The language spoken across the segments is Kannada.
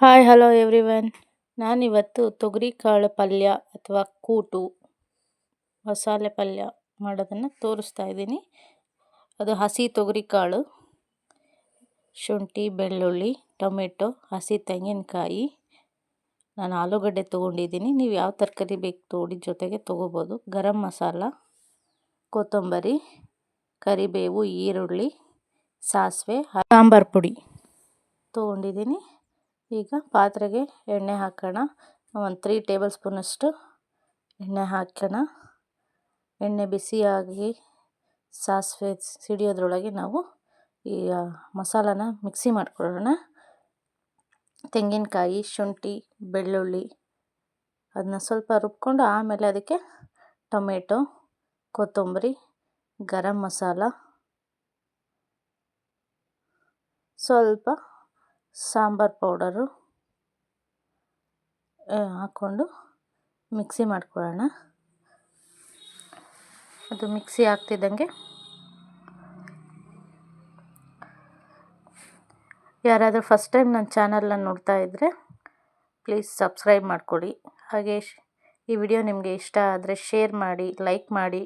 ಹಾಯ್ ಹಲೋ ಎವ್ರಿವನ್ ನಾನಿವತ್ತು ತೊಗರಿಕಾಳು ಪಲ್ಯ ಅಥವಾ ಕೂಟು, ಮಸಾಲೆ ಪಲ್ಯ ಮಾಡೋದನ್ನು ತೋರಿಸ್ತಾ ಇದ್ದೀನಿ. ಅದು ಹಸಿ ತೊಗರಿಕಾಳು, ಶುಂಠಿ, ಬೆಳ್ಳುಳ್ಳಿ, ಟೊಮೆಟೊ, ಹಸಿ ತೆಂಗಿನಕಾಯಿ. ನಾನು ಆಲೂಗಡ್ಡೆ ತೊಗೊಂಡಿದ್ದೀನಿ. ನೀವು ಯಾವ ತರಕಾರಿ ಬೇಕು ತೋಡಿ ಜೊತೆಗೆ ತೊಗೋಬೋದು. ಗರಂ ಮಸಾಲ, ಕೊತ್ತಂಬರಿ, ಕರಿಬೇವು, ಈರುಳ್ಳಿ, ಸಾಸಿವೆ, ಸಾಂಬಾರು ಪುಡಿ ತೊಗೊಂಡಿದ್ದೀನಿ. ಈಗ ಪಾತ್ರೆಗೆ ಎಣ್ಣೆ ಹಾಕೋಣ. ಒಂದು ತ್ರೀ ಟೇಬಲ್ ಸ್ಪೂನಷ್ಟು ಎಣ್ಣೆ ಹಾಕೋಣ. ಎಣ್ಣೆ ಬಿಸಿಯಾಗಿ ಸಾಸಿವೆ ಸಿಡಿಯೋದ್ರೊಳಗೆ ನಾವು ಈ ಮಸಾಲಾನ ಮಿಕ್ಸಿ ಮಾಡ್ಕೊಳ್ಳೋಣ. ತೆಂಗಿನಕಾಯಿ, ಶುಂಠಿ, ಬೆಳ್ಳುಳ್ಳಿ ಅದನ್ನ ಸ್ವಲ್ಪ ರುಬ್ಕೊಂಡು ಆಮೇಲೆ ಅದಕ್ಕೆ ಟೊಮೆಟೊ, ಕೊತ್ತಂಬರಿ, ಗರಂ ಮಸಾಲ. ಸ್ವಲ್ಪ ಸಾಂಬಾರು ಪೌಡರು ಹಾಕ್ಕೊಂಡು ಮಿಕ್ಸಿ ಮಾಡ್ಕೊಳ್ಳೋಣ. ಅದು ಮಿಕ್ಸಿ ಆಗ್ತಿದ್ದಂಗೆ. ಯಾರಾದರೂ ಫಸ್ಟ್ ಟೈಮ್ ನನ್ನ ಚಾನಲ್ನ ನೋಡ್ತಾ ಇದ್ದರೆ ಪ್ಲೀಸ್ ಸಬ್ಸ್ಕ್ರೈಬ್ ಮಾಡಿಕೊಡಿ. ಹಾಗೆ ಈ ವಿಡಿಯೋ ನಿಮಗೆ ಇಷ್ಟ ಆದರೆ ಶೇರ್ ಮಾಡಿ, ಲೈಕ್ ಮಾಡಿ.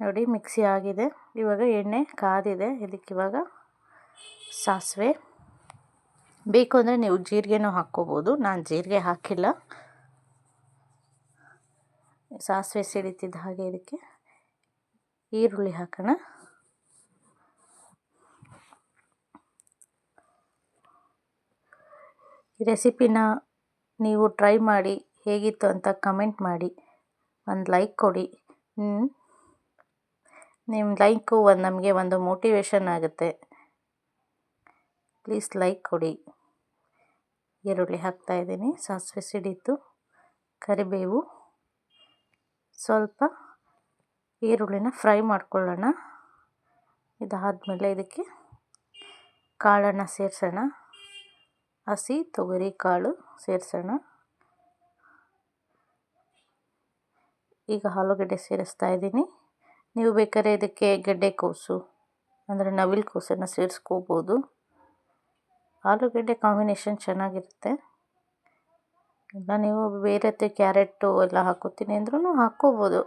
ನೋಡಿ, ಮಿಕ್ಸಿ ಆಗಿದೆ. ಇವಾಗ ಎಣ್ಣೆ ಕಾದಿದೆ. ಇದಕ್ಕಿವಾಗ ಸಾಸಿವೆ. ಬೇಕು ಅಂದರೆ ನೀವು ಜೀರಿಗೆನೂ ಹಾಕ್ಕೋಬೋದು. ನಾನು ಜೀರಿಗೆ ಹಾಕಿಲ್ಲ. ಸಾಸಿವೆ ಸಿಡಿತಿದ್ದ ಹಾಗೆ ಇದಕ್ಕೆ ಈರುಳ್ಳಿ ಹಾಕೋಣ. ಈ ರೆಸಿಪಿನ ನೀವು ಟ್ರೈ ಮಾಡಿ, ಹೇಗಿತ್ತು ಅಂತ ಕಮೆಂಟ್ ಮಾಡಿ. ಒಂದು ಲೈಕ್ ಕೊಡಿ. ನಿಮ್ಮ ಲೈಕು ಒಂದು ನಮಗೆ ಒಂದು ಮೋಟಿವೇಶನ್ ಆಗುತ್ತೆ. ಪ್ಲೀಸ್ ಲೈಕ್ ಕೊಡಿ. ಈರುಳ್ಳಿ ಹಾಕ್ತಾಯಿದ್ದೀನಿ ಸಾಸಿವೆ ಸಿಡಿತು ಕರಿಬೇವು. ಸ್ವಲ್ಪ ಈರುಳ್ಳಿನ ಫ್ರೈ ಮಾಡ್ಕೊಳ್ಳೋಣ. ಇದಾದಮೇಲೆ ಇದಕ್ಕೆ ಕಾಳನ್ನು ಸೇರಿಸೋಣ. ಹಸಿ ತೊಗರಿ ಕಾಳು ಸೇರಿಸೋಣ. ಈಗ ಆಲೂಗಡ್ಡೆ ಸೇರಿಸ್ತಾ ಇದ್ದೀನಿ. ನೀವು ಬೇಕಾದ್ರೆ ಇದಕ್ಕೆ ಗೆಡ್ಡೆಕೋಸು ಅಂದರೆ ನವಿಲು ಕೋಸನ್ನು ಸೇರಿಸ್ಕೋಬೋದು. ಆಲೂಗಡ್ಡೆ ಕಾಂಬಿನೇಷನ್ ಚೆನ್ನಾಗಿರುತ್ತೆ. ಇಲ್ಲ, ನೀವು ಬೇರೆ ಕ್ಯಾರೆಟು ಎಲ್ಲ ಹಾಕೋತೀನಿ ಅಂದ್ರೂ ಹಾಕ್ಕೋಬೋದು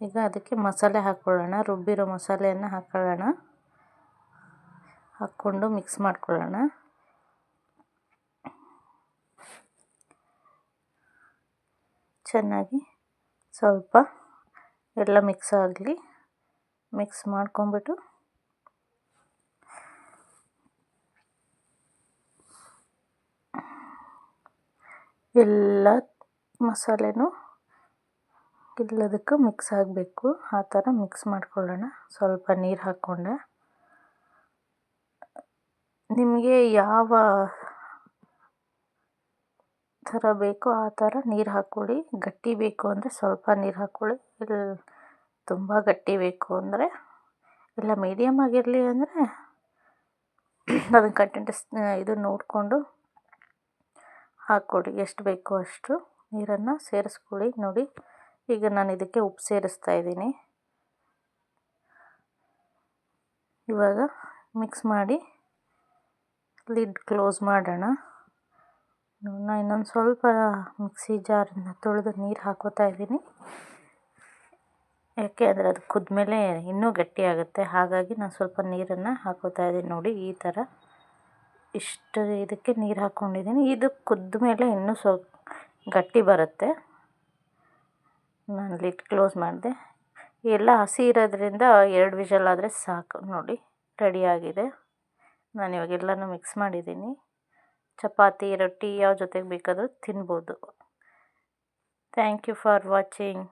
ಈಗ ಅದಕ್ಕೆ ಮಸಾಲೆ ಹಾಕ್ಕೊಳ್ಳೋಣ, ರುಬ್ಬಿರೋ ಮಸಾಲೆಯನ್ನು ಹಾಕ್ಕೊಳ್ಳೋಣ ಹಾಕ್ಕೊಂಡು ಮಿಕ್ಸ್ ಮಾಡ್ಕೊಳ್ಳೋಣ. ಚೆನ್ನಾಗಿ ಸ್ವಲ್ಪ ಎಲ್ಲ ಮಿಕ್ಸ್ ಆಗಲಿ. ಮಿಕ್ಸ್ ಮಾಡ್ಕೊಂಬಿಟ್ಟು ಎಲ್ಲ ಮಸಾಲೆನೂ ಎಲ್ಲದಕ್ಕೂ ಮಿಕ್ಸ್ ಆಗಬೇಕು. ಆ ಥರ ಮಿಕ್ಸ್ ಮಾಡ್ಕೊಳ್ಳೋಣ. ಸ್ವಲ್ಪ ನೀರು ಹಾಕ್ಕೊಂಡೆ. ನಿಮಗೆ ಯಾವ ಥರ ಬೇಕೋ ಆ ಥರ ನೀರು ಹಾಕ್ಕೊಳ್ಳಿ. ಗಟ್ಟಿ ಬೇಕು ಅಂದರೆ ಸ್ವಲ್ಪ ನೀರು ಹಾಕ್ಕೊಳ್ಳಿ. ಇಲ್ಲ ತುಂಬ ಗಟ್ಟಿ ಬೇಕು ಅಂದರೆ, ಇಲ್ಲ ಮೀಡಿಯಮ್ ಆಗಿರಲಿ ಅಂದರೆ, ಅದನ್ನು ಕಂಟೆಂಟಸ್ ಇದು ನೋಡಿಕೊಂಡು ಹಾಕ್ಕೊಡಿ. ಎಷ್ಟು ಬೇಕೋ ಅಷ್ಟು ನೀರನ್ನು ಸೇರಿಸ್ಕೊಳ್ಳಿ ನೋಡಿ. ಈಗ ನಾನು ಇದಕ್ಕೆ ಉಪ್ಪು ಸೇರಿಸ್ತಾ ಇದ್ದೀನಿ. ಇವಾಗ ಮಿಕ್ಸ್ ಮಾಡಿ ಲಿಡ್ ಕ್ಲೋಸ್ ಮಾಡೋಣ. ನಾನು ಇನ್ನೊಂದು ಸ್ವಲ್ಪ ಮಿಕ್ಸಿ ಜಾರನ್ನು ತೊಳೆದು ನೀರು ಹಾಕೋತಾ ಇದ್ದೀನಿ. ಯಾಕೆ ಅಂದರೆ ಅದು ಕುದ್ಮೇಲೆ ಇನ್ನೂ ಗಟ್ಟಿಯಾಗುತ್ತೆ. ಹಾಗಾಗಿ ನಾನು ಸ್ವಲ್ಪ ನೀರನ್ನು ಹಾಕೋತಾ ಇದ್ದೀನಿ ನೋಡಿ ಈ ಥರ. ಇಷ್ಟು ಇದಕ್ಕೆ ನೀರು ಹಾಕ್ಕೊಂಡಿದ್ದೀನಿ. ಇದು ಕುದ್ದ ಮೇಲೆ ಇನ್ನೂ ಸ್ವಲ್ಪ ಗಟ್ಟಿ ಬರುತ್ತೆ. ನಾನು ಲಿಟ್ ಕ್ಲೋಸ್ ಮಾಡಿದೆ. ಎಲ್ಲ ಹಸಿ ಇರೋದ್ರಿಂದ ಎರಡು ವಿಷಲ್ ಆದರೆ ಸಾಕು. ನೋಡಿ ರೆಡಿಯಾಗಿದೆ ನಾನು ಇವಾಗ ಎಲ್ಲನೂ ಮಿಕ್ಸ್ ಮಾಡಿದ್ದೀನಿ. ಚಪಾತಿ, ರೊಟ್ಟಿ, ಯಾವ ಜೊತೆಗೆ ಬೇಕಾದರೂ ತಿನ್ಬೋದು. Thank you for watching.